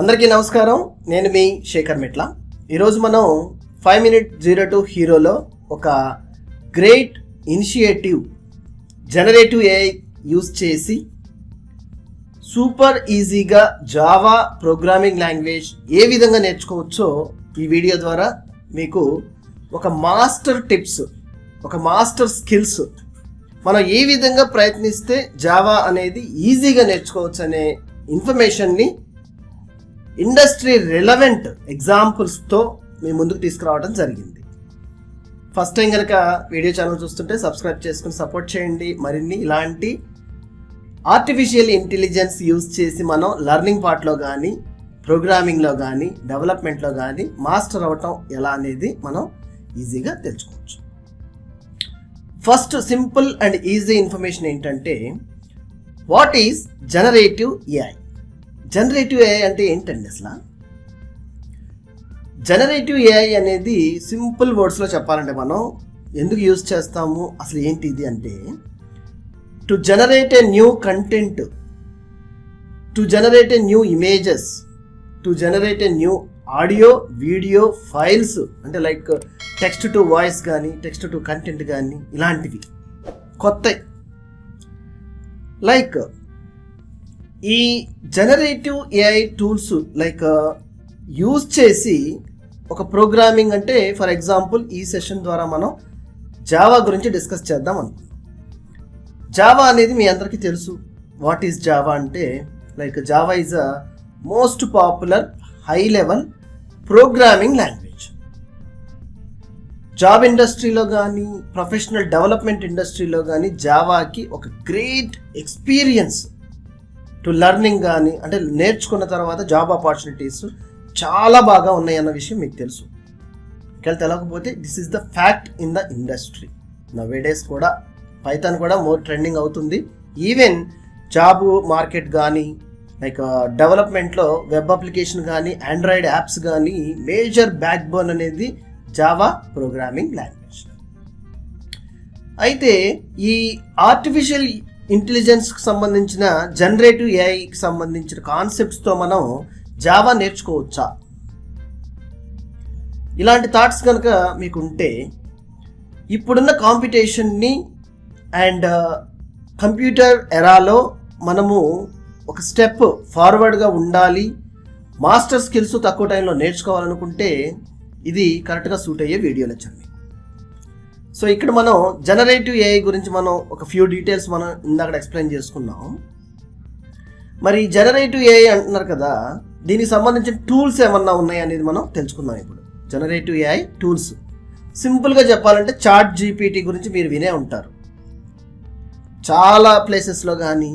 అందరికీ నమస్కారం. నేను మీ శేఖర్ మిట్ల. ఈరోజు మనం ఫైవ్ మినిట్ జీరో టూ హీరోలో ఒక great initiative generative AI use చేసి సూపర్ ఈజీగా జావా ప్రోగ్రామింగ్ లాంగ్వేజ్ ఏ విధంగా నేర్చుకోవచ్చో ఈ వీడియో ద్వారా మీకు ఒక మాస్టర్ టిప్స్ ఒక మాస్టర్ స్కిల్స్ మనం ఏ విధంగా ప్రయత్నిస్తే జావా అనేది ఈజీగా నేర్చుకోవచ్చు అనే ఇన్ఫర్మేషన్ని ఇండస్ట్రీ రిలవెంట్ ఎగ్జాంపుల్స్తో మీ ముందుకు తీసుకురావడం జరిగింది. ఫస్ట్ టైం కనుక వీడియో ఛానల్ చూస్తుంటే సబ్స్క్రైబ్ చేసుకుని సపోర్ట్ చేయండి. మరిన్ని ఇలాంటి ఆర్టిఫిషియల్ ఇంటెలిజెన్స్ యూజ్ చేసి మనం లర్నింగ్ పార్ట్లో కానీ ప్రోగ్రామింగ్లో కానీ డెవలప్మెంట్లో కానీ మాస్టర్ అవ్వటం ఎలా అనేది మనం ఈజీగా తెలుసుకోవచ్చు. First simple and easy information ఏంటంటే what is generative AI? Generative AI అంటే ఏంటండి అసలు? జనరేటివ్ ఏఐ అనేది సింపుల్ వర్డ్స్లో చెప్పాలంటే మనం ఎందుకు యూజ్ చేస్తాము? అసలు ఏంటి ఇది అంటే to generate a new content to generate a new images to generate a new audio video files అంటే లైక్ టెక్స్ట్ టు వాయిస్ కానీ టెక్స్ట్ టు కంటెంట్ కానీ ఇలాంటివి. కొత్త. లైక్ ఈ generative AI tools like use చేసి ఒక ప్రోగ్రామింగ్ అంటే for example ఈ సెషన్ ద్వారా మనం జావా గురించి డిస్కస్ చేద్దాం అనుకున్నాం జావా అనేది మీ అందరికీ తెలుసు. వాట్ ఈస్ జావా అంటే like Java is a most popular high level programming language job ఇండస్ట్రీలో కానీ ప్రొఫెషనల్ డెవలప్మెంట్ ఇండస్ట్రీలో కానీ జావాకి ఒక గ్రేట్ ఎక్స్పీరియన్స్ టు లర్నింగ్ కానీ అంటే నేర్చుకున్న తర్వాత జాబ్ ఆపర్చునిటీస్ చాలా బాగా ఉన్నాయి అన్న విషయం మీకు తెలుసు. ఇక్కడ తెలవకపోతే this is the fact in the industry nowadays కూడా పైథాన్ కూడా మోర్ ట్రెండింగ్ అవుతుంది. ఈవెన్ జాబ్ మార్కెట్ కానీ లైక్ డెవలప్మెంట్లో వెబ్ అప్లికేషన్ కానీ ఆండ్రాయిడ్ యాప్స్ కానీ మేజర్ బ్యాక్ బోన్ అనేది జావా ప్రోగ్రామింగ్ లాంగ్వేజ్ అయితే ఈ ఆర్టిఫిషియల్ ఇంటెలిజెన్స్కి సంబంధించిన జనరేటివ్ ఏఐకి సంబంధించిన కాన్సెప్ట్స్తో మనం జావా నేర్చుకోవచ్చా? ఇలాంటి థాట్స్ కనుక మీకు ఉంటే ఇప్పుడున్న కాంపిటీషన్ని అండ్ కంప్యూటర్ ఎరాలో మనము ఒక స్టెప్ ఫార్వర్డ్గా ఉండాలి. మాస్టర్ స్కిల్స్ తక్కువ టైంలో నేర్చుకోవాలనుకుంటే ఇది కరెక్ట్గా సూట్ అయ్యే వీడియో లెక్చర్ సో ఇక్కడ మనం జనరేటివ్ ఏఐ గురించి మనం ఒక ఫ్యూ డీటెయిల్స్ మనం ఇందాక ఎక్స్ప్లెయిన్ చేసుకున్నాం. మరి జనరేటివ్ ఏఐ అంటున్నారు కదా దీనికి సంబంధించిన టూల్స్ ఏమన్నా ఉన్నాయి అనేది మనం తెలుసుకుందాం ఇప్పుడు. జనరేటివ్ ఏఐ టూల్స్ సింపుల్గా చెప్పాలంటే చాట్ జీపీటీ గురించి మీరు వినే ఉంటారు. చాలా ప్లేసెస్లో కానీ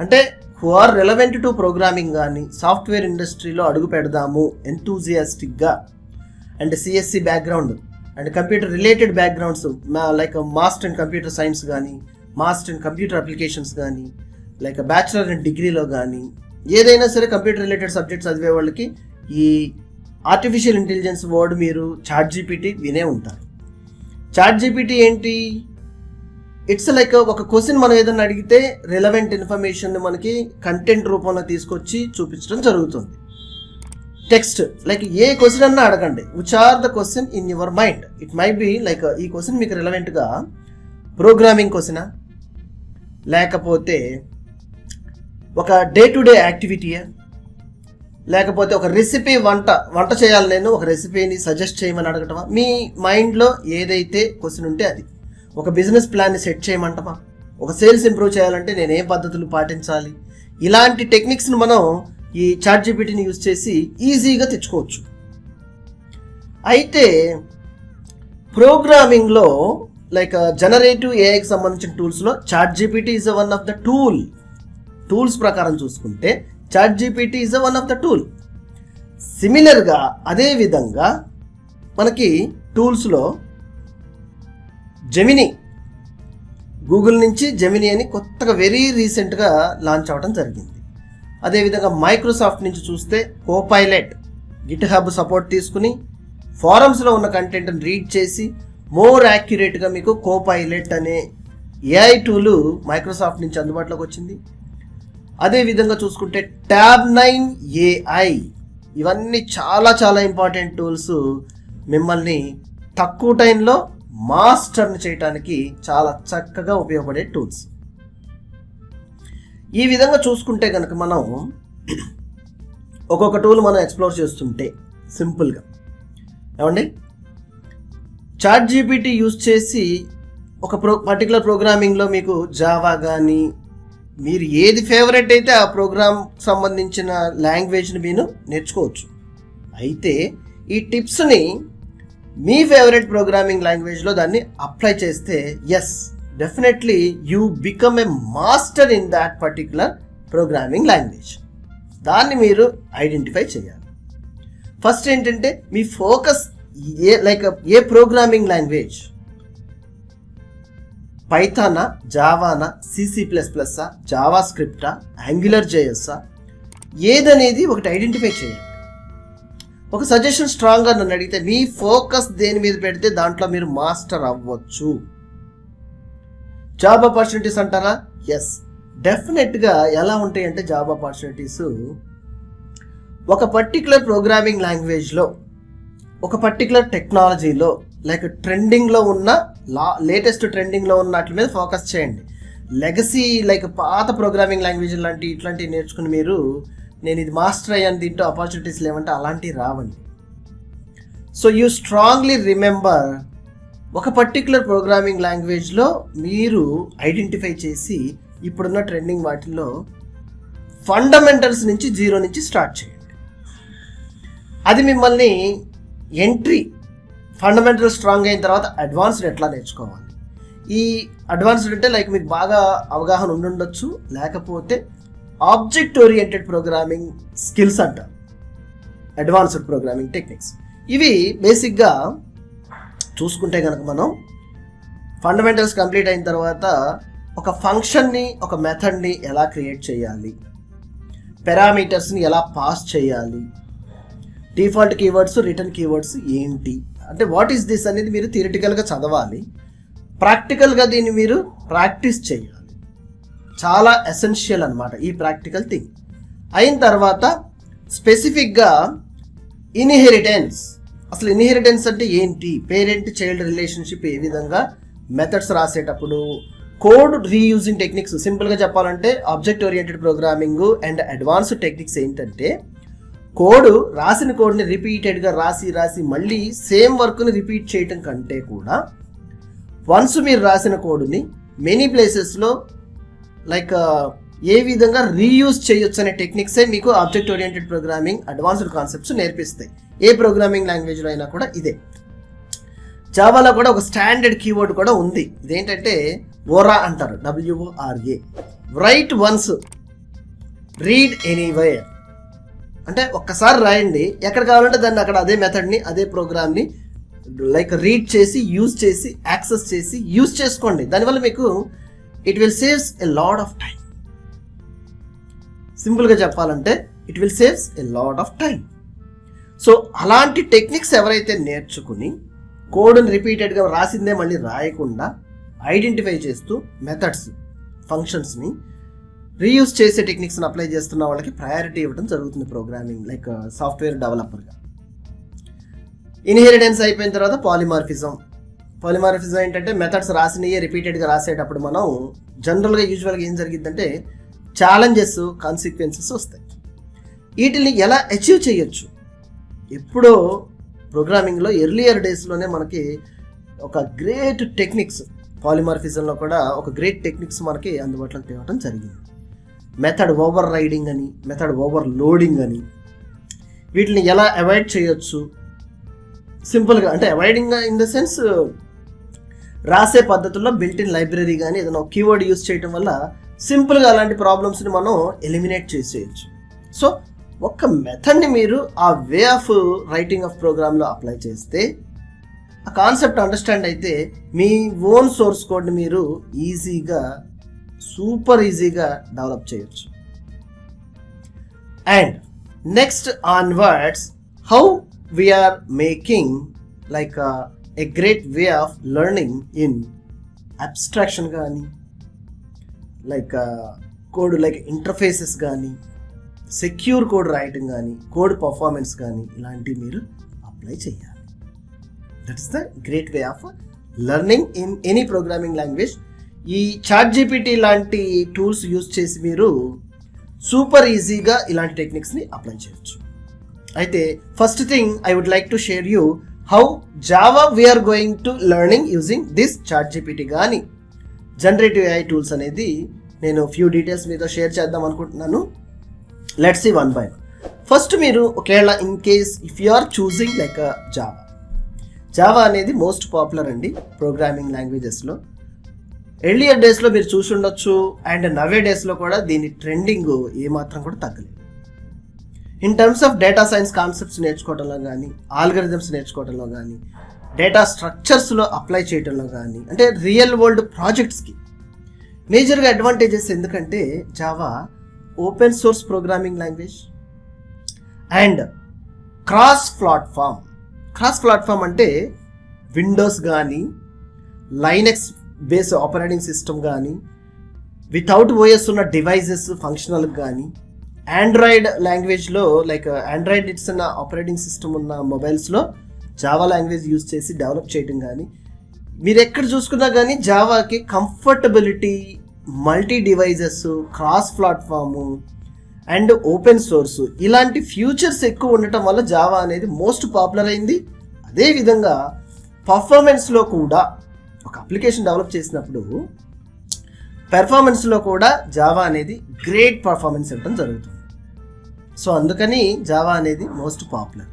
అంటే who are relevant to programming కానీ సాఫ్ట్వేర్ ఇండస్ట్రీలో అడుగు పెడదాము ఎంతూజియాస్టిక్గా and CSC background and computer related backgrounds like master in computer science కానీ మాస్టర్ ఇన్ కంప్యూటర్ అప్లికేషన్స్ కానీ లైక్ బ్యాచిలర్ ఇన్ డిగ్రీలో కానీ ఏదైనా సరే కంప్యూటర్ రిలేటెడ్ సబ్జెక్ట్స్ చదివే వాళ్ళకి ఈ ఆర్టిఫిషియల్ ఇంటెలిజెన్స్ వర్డ్ మీరు చాట్ జీపీటీ వినే ఉంటారు. చాట్ జీపీటీ ఏంటి? ఇట్స్ లైక్ ఒక క్వశ్చన్ మనం ఏదైనా అడిగితే రిలవెంట్ ఇన్ఫర్మేషన్ మనకి కంటెంట్ రూపంలో తీసుకొచ్చి చూపించడం జరుగుతుంది. టెక్స్ట్ లైక్ ఏ క్వశ్చన్ అన్నా అడగండి. Which are the question in your mind it may be like ఈ క్వశ్చన్ మీకు రిలవెంట్గా ప్రోగ్రామింగ్ క్వశ్చనా లేకపోతే ఒక డే టు డే యాక్టివిటీయా లేకపోతే ఒక రెసిపీ వంట వంట చేయాలి నేను ఒక రెసిపీని సజెస్ట్ చేయమని అడగటమా? మీ మైండ్లో ఏదైతే క్వశ్చన్ ఉంటే అది. ఒక బిజినెస్ ప్లాన్ని సెట్ చేయమంటమా? ఒక సేల్స్ ఇంప్రూవ్ చేయాలంటే నేను ఏ పద్ధతులు పాటించాలి? ఇలాంటి టెక్నిక్స్ని మనం ఈ చాట్ జీపీటీని యూజ్ చేసి ఈజీగా తెచ్చుకోవచ్చు. అయితే ప్రోగ్రామింగ్లో లైక్ జనరేటివ్ ఏఐకి సంబంధించిన టూల్స్లో ChatGPT is one of the tool tools ప్రకారం చూసుకుంటే ChatGPT is one of the tool సిమిలర్గా అదే విధంగా మనకి టూల్స్లో జెమినీ గూగుల్ నుంచి జెమినీ అని కొత్తగా వెరీ రీసెంట్గా లాంచ్ అవ్వడం జరిగింది. అదేవిధంగా మైక్రోసాఫ్ట్ నుంచి చూస్తే కోపైలెట్ గిట్ హబ్ సపోర్ట్ తీసుకుని ఫారమ్స్లో ఉన్న కంటెంట్ని రీడ్ చేసి మోర్ యాక్యురేట్గా మీకు కోపైలెట్ అనే ఏఐ టూలు మైక్రోసాఫ్ట్ నుంచి అందుబాటులోకి వచ్చింది. అదేవిధంగా చూసుకుంటే ట్యాబ్ నైన్ ఏఐ ఇవన్నీ చాలా చాలా ఇంపార్టెంట్ టూల్స్ మిమ్మల్ని తక్కువ టైంలో మాస్టర్ని చేయడానికి చాలా చక్కగా ఉపయోగపడే టూల్స్ ఈ విధంగా చూసుకుంటే కనుక మనం ఒక్కొక్క టూల్ మనం ఎక్స్ప్లోర్ చేస్తుంటే సింపుల్గా. ఏమండి? చాట్ జీపీటీ యూజ్ చేసి ఒక ప్రో పర్టికులర్ ప్రోగ్రామింగ్లో మీకు జావా కానీ మీరు ఏది ఫేవరెట్ అయితే ఆ ప్రోగ్రామ్ సంబంధించిన లాంగ్వేజ్ని మీరు నేర్చుకోవచ్చు. అయితే ఈ టిప్స్ని మీ ఫేవరెట్ ప్రోగ్రామింగ్ లాంగ్వేజ్లో దాన్ని అప్లై చేస్తే yes definitely you become a master in that particular programming language దాన్ని మీరు ఐడెంటిఫై చేయాలి. ఫస్ట్ ఏంటంటే మీ ఫోకస్ ఏ లైక్ ఏ ప్రోగ్రామింగ్ లాంగ్వేజ్ పైథానా జావానా సిసి ప్లస్ ప్లస్సా జావా స్క్రిప్టా యాంగులర్ జేఎస్సా ఏదనేది ఒకటి ఐడెంటిఫై చేయండి ఒక సజెషన్ స్ట్రాంగ్గా నన్ను అడిగితే మీ ఫోకస్ దేని మీద పెడితే దాంట్లో మీరు మాస్టర్ అవ్వచ్చు? జాబ్ ఆపర్చునిటీస్ అంటారా? ఎస్ డెఫినెట్గా ఎలా ఉంటాయి అంటే జాబ్ ఆపర్చునిటీస్ ఒక పర్టికులర్ ప్రోగ్రామింగ్ లాంగ్వేజ్లో ఒక పర్టికులర్ టెక్నాలజీలో లైక్ ట్రెండింగ్లో ఉన్న లా లేటెస్ట్ ట్రెండింగ్లో ఉన్న వాటి మీద ఫోకస్ చేయండి. లెగసీ లైక్ పాత ప్రోగ్రామింగ్ లాంగ్వేజ్ లాంటి ఇట్లాంటివి నేర్చుకుని మీరు నేను ఇది మాస్టర్ అయ్యాను దీంట్లో ఆపర్చునిటీస్ లేవంటే అలాంటివి రావండి. సో యూ స్ట్రాంగ్లీ రిమెంబర్ ఒక పర్టికులర్ ప్రోగ్రామింగ్ లాంగ్వేజ్లో మీరు ఐడెంటిఫై చేసి ఇప్పుడున్న ట్రెండింగ్ వాటిల్లో ఫండమెంటల్స్ నుంచి జీరో నుంచి స్టార్ట్ చేయండి. అది మిమ్మల్ని ఎంట్రీ ఫండమెంటల్ స్ట్రాంగ్ అయిన తర్వాత అడ్వాన్స్డ్ ఎట్లా నేర్చుకోవాలి? ఈ అడ్వాన్స్డ్ అంటే లైక్ మీకు బాగా అవగాహన ఉండుండొచ్చు లేకపోతే ఆబ్జెక్ట్ ఓరియంటెడ్ ప్రోగ్రామింగ్ స్కిల్స్ అంటారు అడ్వాన్స్డ్ ప్రోగ్రామింగ్ టెక్నిక్స్ ఇవి బేసిక్గా చూసుకుంటే కనుక మనం ఫండమెంటల్స్ కంప్లీట్ అయిన తర్వాత ఒక ఫంక్షన్ని ఒక మెథడ్ని ఎలా క్రియేట్ చేయాలి? పారామీటర్స్ని ఎలా పాస్ చేయాలి? డిఫాల్ట్ కీవర్డ్స్ రిటర్న్ కీవర్డ్స్ ఏంటి? అంటే వాట్ ఈస్ దిస్ అనేది మీరు థియరిటికల్గా చదవాలి. ప్రాక్టికల్గా దీన్ని మీరు ప్రాక్టీస్ చేయాలి. చాలా ఎసెన్షియల్ అనమాట ఈ ప్రాక్టికల్ థింగ్. అయిన తర్వాత స్పెసిఫిక్గా ఇన్హెరిటెన్స్ అసలు ఇన్హెరిటెన్స్ అంటే ఏంటి? పేరెంట్ చైల్డ్ రిలేషన్షిప్ ఏ విధంగా మెథడ్స్ రాసేటప్పుడు? కోడ్ రీయూజింగ్ టెక్నిక్స్ సింపుల్గా చెప్పాలంటే object oriented programming and advanced techniques ఏంటంటే కోడ్ రాసిన కోడ్ని రిపీటెడ్గా రాసి రాసి మళ్ళీ సేమ్ వర్క్ని రిపీట్ చేయటం కంటే కూడా వన్స్ మీరు రాసిన కోడ్ని మెనీ ప్లేసెస్లో లైక్ ఏ విధంగా రీయూజ్ చేయొచ్చు అనే టెక్నిక్సే మీకు object oriented programming advanced concepts నేర్పిస్తాయి. ఏ ప్రోగ్రామింగ్ లాంగ్వేజ్లో అయినా కూడా ఇదే. జావాలో కూడా ఒక స్టాండర్డ్ కీవర్డ్ కూడా ఉంది. ఇదేంటంటే ఓరా అంటారు. WRA write once read anywhere అంటే ఒక్కసారి రాయండి. ఎక్కడ కావాలంటే దాన్ని అక్కడ అదే మెథడ్ని అదే ప్రోగ్రామ్ని లైక్ రీడ్ చేసి యూజ్ చేసి యాక్సెస్ చేసి యూజ్ చేసుకోండి. దానివల్ల మీకు it will saves a lot of time సింపుల్గా చెప్పాలంటే it will saves a lot of time so అలాంటి టెక్నిక్స్ ఎవరైతే నేర్చుకుని కోడ్ని రిపీటెడ్గా రాసిందే మళ్ళీ రాయకుండా ఐడెంటిఫై చేస్తూ మెథడ్స్ ఫంక్షన్స్ని రీయూజ్ చేసే టెక్నిక్స్ని అప్లై చేస్తున్న వాళ్ళకి ప్రయారిటీ ఇవ్వడం జరుగుతుంది ప్రోగ్రామింగ్ లైక్ సాఫ్ట్వేర్ డెవలపర్గా ఇన్హెరిటెన్స్ అయిపోయిన తర్వాత పాలిమార్ఫిజం పాలిమార్ఫిజం ఏంటంటే మెథడ్స్ రాసినవి రిపీటెడ్గా రాసేటప్పుడు మనం జనరల్గా యూజువల్గా ఏం జరిగిద్దంటే ఛాలెంజెస్ కాన్సిక్వెన్సెస్ వస్తాయి. వీటిని ఎలా అచీవ్ చేయొచ్చు? ఎప్పుడో ప్రోగ్రామింగ్లో ఎర్లియర్ డేస్లోనే మనకి ఒక గ్రేట్ టెక్నిక్స్ పాలిమార్ఫిజంలో కూడా ఒక గ్రేట్ టెక్నిక్స్ మనకి అందుబాటులోకి తేవటం జరిగింది. మెథడ్ ఓవర్ రైడింగ్ అని మెథడ్ ఓవర్ లోడింగ్ అని. వీటిని ఎలా అవాయిడ్ చేయొచ్చు? సింపుల్గా అంటే అవాయిడింగ్ ఇన్ ద సెన్స్ రాసే పద్ధతుల్లో బిల్ట్ ఇన్ లైబ్రరీ కానీ ఏదైనా ఒక కీవర్డ్ యూస్ చేయటం వల్ల సింపుల్గా అలాంటి ప్రాబ్లమ్స్ని మనం ఎలిమినేట్ చేసేయచ్చు. సో ఒక మెథడ్ని మీరు ఆ వే ఆఫ్ రైటింగ్ ఆఫ్ ప్రోగ్రామ్లో అప్లై చేస్తే ఆ కాన్సెప్ట్ అండర్స్టాండ్ అయితే మీ ఓన్ సోర్స్ కోడ్ని మీరు ఈజీగా సూపర్ ఈజీగా డెవలప్ చేయొచ్చు. And next onwards how we are making like a great way of learning in abstraction కానీ లైక్ కోడ్ లైక్ ఇంటర్ఫేసెస్ కానీ సెక్యూర్ కోడ్ రాయటం కానీ కోడ్ పర్ఫార్మెన్స్ కానీ ఇలాంటివి మీరు అప్లై చేయాలి. That is the great way of learning in any programming language ఈ chat GPT లాంటి టూల్స్ యూస్ చేసి మీరు సూపర్ ఈజీగా ఇలాంటి టెక్నిక్స్ని అప్లై చేయొచ్చు. అయితే first thing I would like to share you how Java we are going to learning using this chat GPT కానీ జనరేటివ్ ఏఐ టూల్స్ అనేది నేను ఫ్యూ డీటెయిల్స్ మీతో షేర్ చేద్దాం అనుకుంటున్నాను. Let see one by one first మీరు ఒకవేళ in case if you are choosing like Java Java అనేది most popular అండి ప్రోగ్రామింగ్ లాంగ్వేజెస్లో ఎర్లియర్ డేస్లో మీరు చూసి ఉండొచ్చు అండ్ నవే డేస్లో కూడా దీని ట్రెండింగ్ ఏమాత్రం కూడా తగ్గలేదు. In terms of data science concepts నేర్చుకోవడంలో కానీ ఆల్గరిథమ్స్ నేర్చుకోవడంలో కానీ డేటా స్ట్రక్చర్స్లో అప్లై చేయడంలో కానీ అంటే రియల్ వరల్డ్ ప్రాజెక్ట్స్కి మేజర్గా అడ్వాంటేజెస్ ఎందుకంటే Java open source programming language and cross platform cross platform అంటే విండోస్ కానీ లైనెక్స్ బేస్ ఆపరేటింగ్ సిస్టమ్ కానీ వితౌట్ ఓఎస్ ఉన్న డివైజెస్ ఫంక్షనల్ కానీ ఆండ్రాయిడ్ లాంగ్వేజ్లో లైక్ ఆండ్రాయిడ్ ఇట్స్ ఉన్న ఆపరేటింగ్ సిస్టమ్ ఉన్న మొబైల్స్లో జావా లాంగ్వేజ్ యూజ్ చేసి డెవలప్ చేయడం కానీ మీరు ఎక్కడ చూసుకున్నా కానీ జావాకి comfortability multi devices cross platform and open source ఇలాంటి ఫ్యూచర్స్ ఎక్కువ ఉండటం వల్ల జావా అనేది మోస్ట్ పాపులర్ అయింది. అదేవిధంగా పర్ఫార్మెన్స్లో కూడా ఒక అప్లికేషన్ డెవలప్ చేసినప్పుడు పెర్ఫార్మెన్స్లో కూడా జావా అనేది గ్రేట్ పర్ఫార్మెన్స్ ఇవ్వడం జరుగుతుంది. సో అందుకని జావా అనేది మోస్ట్ పాపులర్.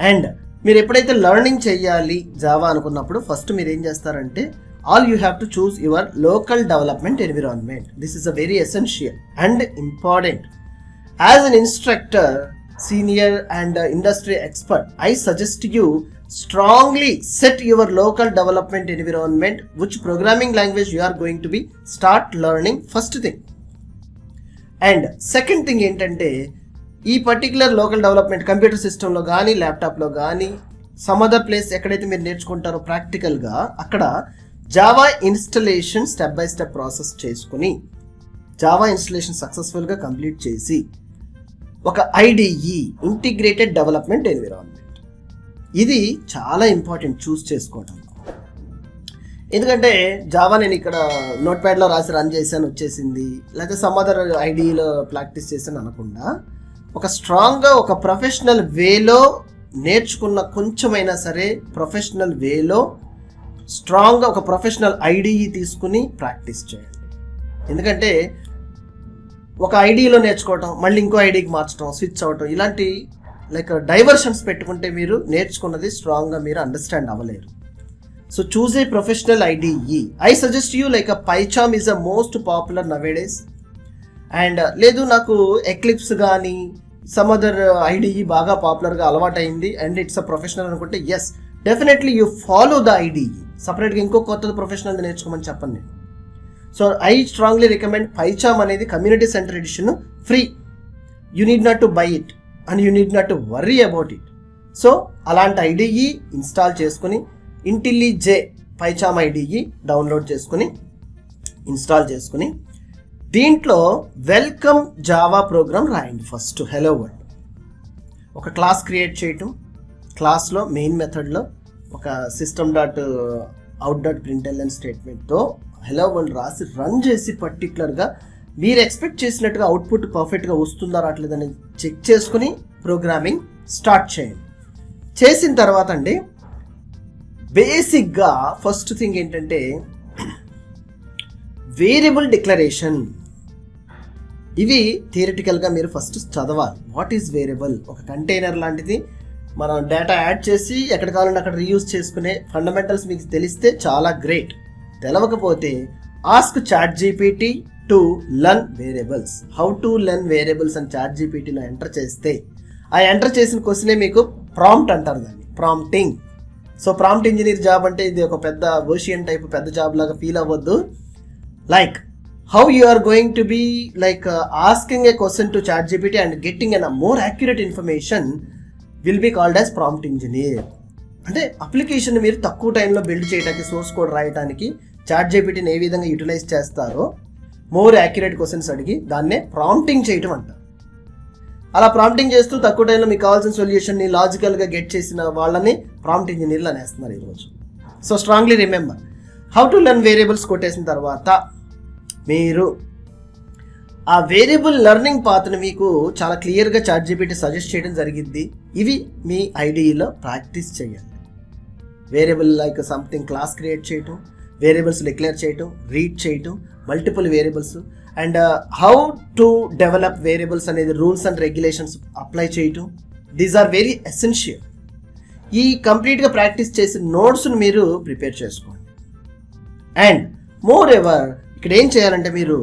అండ్ మీరు ఎప్పుడైతే లెర్నింగ్ చేయాలి జావా అనుకున్నప్పుడు ఫస్ట్ మీరు ఏం చేస్తారంటే all you have to choose your local development environment this is a very essential and important as an instructor senior and industry expert I suggest you strongly set your local development environment which programming language you are going to be start learning first thing. And second thing ఏంటంటే ఈ particular local development computer సిస్టంలో కానీ ల్యాప్టాప్లో కానీ some other place ఎక్కడైతే మీరు నేర్చుకుంటారో ప్రాక్టికల్గా అక్కడ Java installation step by step process చేసుకుని జావా ఇన్స్టలేషన్ సక్సెస్ఫుల్గా కంప్లీట్ చేసి ఒక ఐడిఈ ఇంటిగ్రేటెడ్ డెవలప్మెంట్ ఎన్విరాన్మెంట్ ఇది చాలా ఇంపార్టెంట్ చూస్ చేసుకోవడం ఎందుకంటే జావా నేను ఇక్కడ నోట్ ప్యాడ్లో రాసి రన్ చేశాను వచ్చేసింది. లేకపోతే సమ్ అదర్ ఐడిలో ప్రాక్టీస్ చేశాను అనకుండా ఒక స్ట్రాంగ్గా ఒక ప్రొఫెషనల్ వేలో నేర్చుకున్న కొంచెమైనా సరే ప్రొఫెషనల్ వేలో స్ట్రాంగ్గా ఒక ప్రొఫెషనల్ ఐడిఈ తీసుకుని ప్రాక్టీస్ చేయండి. ఎందుకంటే ఒక ఐడిలో నేర్చుకోవటం మళ్ళీ ఇంకో ఐడికి మార్చడం స్విచ్ అవ్వటం ఇలాంటి లైక్ డైవర్షన్స్ పెట్టుకుంటే మీరు నేర్చుకున్నది స్ట్రాంగ్గా మీరు understand అవ్వలేరు. So choose a professional IDE I suggest you like PyCharm is a most popular nowadays and లేదు నాకు ఎక్లిప్స్ కానీ సమ్ అదర్ ఐడిఈ బాగా పాపులర్గా అలవాటైంది. అండ్ ఇట్స్ అ ప్రొఫెషనల్ అనుకుంటే yes definitely you follow the IDE సపరేట్గా ఇంకో కొత్తది ప్రొఫెషనల్ నేర్చుకోమని చెప్పండి నేను. So I strongly recommend PyCharm అనేది community centre edition free you need not to buy it and you need not to worry about it so అలాంటి IDE install చేసుకుని IntelliJ PyCharm IDE download చేసుకుని install చేసుకుని దీంట్లో welcome Java program రాయండి first hello world ఒక class create చేయటం క్లాస్లో main మెథడ్లో ఒక system dot out dot println స్టేట్మెంట్తో hello world రాసి రన్ చేసి పర్టికులర్గా మీరు ఎక్స్పెక్ట్ చేసినట్టుగా అవుట్పుట్ పర్ఫెక్ట్గా వస్తుందా రావట్లేదని చెక్ చేసుకుని ప్రోగ్రామింగ్ స్టార్ట్ చేయండి. చేసిన తర్వాత అండి బేసిక్గా ఫస్ట్ థింగ్ ఏంటంటే వేరియబుల్ డిక్లరేషన్ ఇవి థియరిటికల్గా మీరు ఫస్ట్ చదవాలి. వాట్ ఈజ్ వేరియబుల్ ఒక కంటైనర్ లాంటిది. మనం డేటా యాడ్ చేసి ఎక్కడ కావాలంటే అక్కడ రీయూజ్ చేసుకునే ఫండమెంటల్స్ మీకు తెలిస్తే చాలా great తెలవకపోతే ask chat GPT to learn variables how to learn variables అని చాట్ జీపీటీలో ఎంటర్ చేస్తే ఆ ఎంటర్ చేసిన క్వశ్చనే మీకు ప్రాంప్ట్ అంటారు దాన్ని. Prompting so prompt engineer job అంటే ఇది ఒక పెద్ద ఓషియన్ టైప్ పెద్ద జాబ్ లాగా ఫీల్ అవ్వద్దు. Like how you are going to be like asking a question to chat GPT and getting an more accurate information will be called as prompt engineer అంటే application మీరు తక్కువ టైంలో build చేయడానికి source code రాయడానికి chat జీపీటీని ఏ విధంగా utilise చేస్తారో మోర్ యాక్యురేట్ క్వశ్చన్స్ అడిగి దాన్నే ప్రాంప్టింగ్ చేయటం అంటారు. అలా ప్రాంప్టింగ్ చేస్తూ తక్కువ టైంలో మీకు కావాల్సిన సొల్యూషన్ని లాజికల్గా గెట్ చేసిన వాళ్ళని ప్రాంప్ట్ ఇంజనీర్లు అనేస్తున్నారు ఈరోజు. So strongly remember how to learn variables కొట్టేసిన తర్వాత మీరు ఆ వేరియబుల్ లెర్నింగ్ పాత్ని మీకు చాలా క్లియర్గా చాట్ జీపీటీ సజెస్ట్ చేయడం జరిగింది. ఇవి మీ ఐడిలో ప్రాక్టీస్ చేయండి. Variable like something class create చేయటం వేరియబుల్స్ డిక్లేర్ చేయటం రీడ్ చేయటం multiple variables and how to develop variables అనేది రూల్స్ అండ్ రెగ్యులేషన్స్ అప్లై చేయటం. దీస్ ఆర్ వెరీ ఎసెన్షియల్ ఈ కంప్లీట్గా ప్రాక్టీస్ చేసిన నోట్స్ని మీరు ప్రిపేర్ చేసుకోండి. అండ్ మోర్ ఎవర్ ఇక్కడ ఏం చేయాలంటే మీరు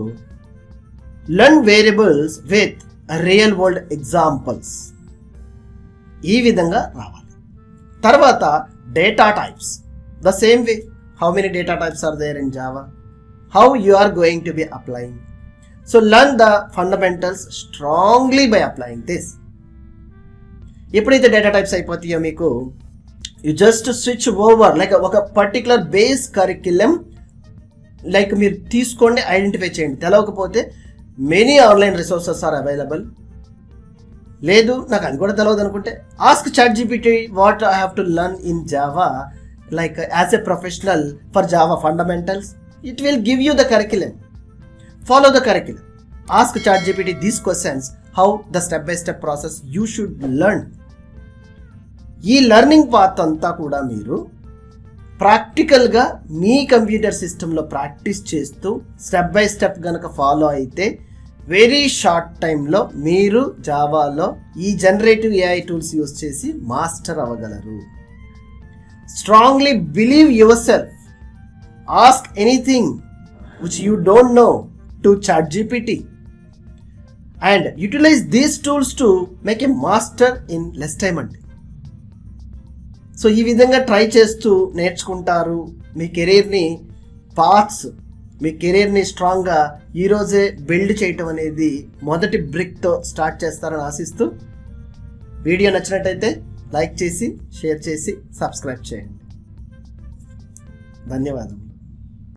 learn variables with real world examples ఈ విధంగా రావాలి. తర్వాత data types the same way how many data types are there in Java how you are going to be applying so learn the fundamentals strongly by applying this ఎప్పుడైతే data types అయిపోతాయో మీకు you just switch over like ఒక particular base curriculum like మీరు తీసుకోండి identify చేయండి. తెలవకపోతే many online resources are available లేదు నాకు అది కూడా తెలియదు అనుకుంటే ask chat GPT what I have to learn in Java like as a professional for Java fundamentals it will give you the curriculum follow the curriculum ask chat GPT these questions how the step by step process you should learn ఈ learning path అంతా కూడా మీరు ప్రాక్టికల్గా మీ computer సిస్టంలో practice చేస్తూ step by step కనుక follow అయితే వెరీ షార్ట్ టైంలో మీరు జావాలో ఈ జనరేటివ్ ఏఐ టూల్స్ యూస్ చేసి master అవ్వగలరు. Strongly believe yourself ask anything which you don't know to chat GPT. And utilise these tools to make a master in less time అండి. So ఈ విధంగా try చేస్తూ నేర్చుకుంటారు మీ కెరీర్ని పాత్స్ మీ కెరీర్ని స్ట్రాంగ్గా ఈరోజే బిల్డ్ చేయటం అనేది మొదటి బ్రిక్తో స్టార్ట్ చేస్తారని ఆశిస్తూ వీడియో నచ్చినట్టయితే లైక్ చేసి షేర్ చేసి సబ్స్క్రైబ్ చేయండి. ధన్యవాదాలు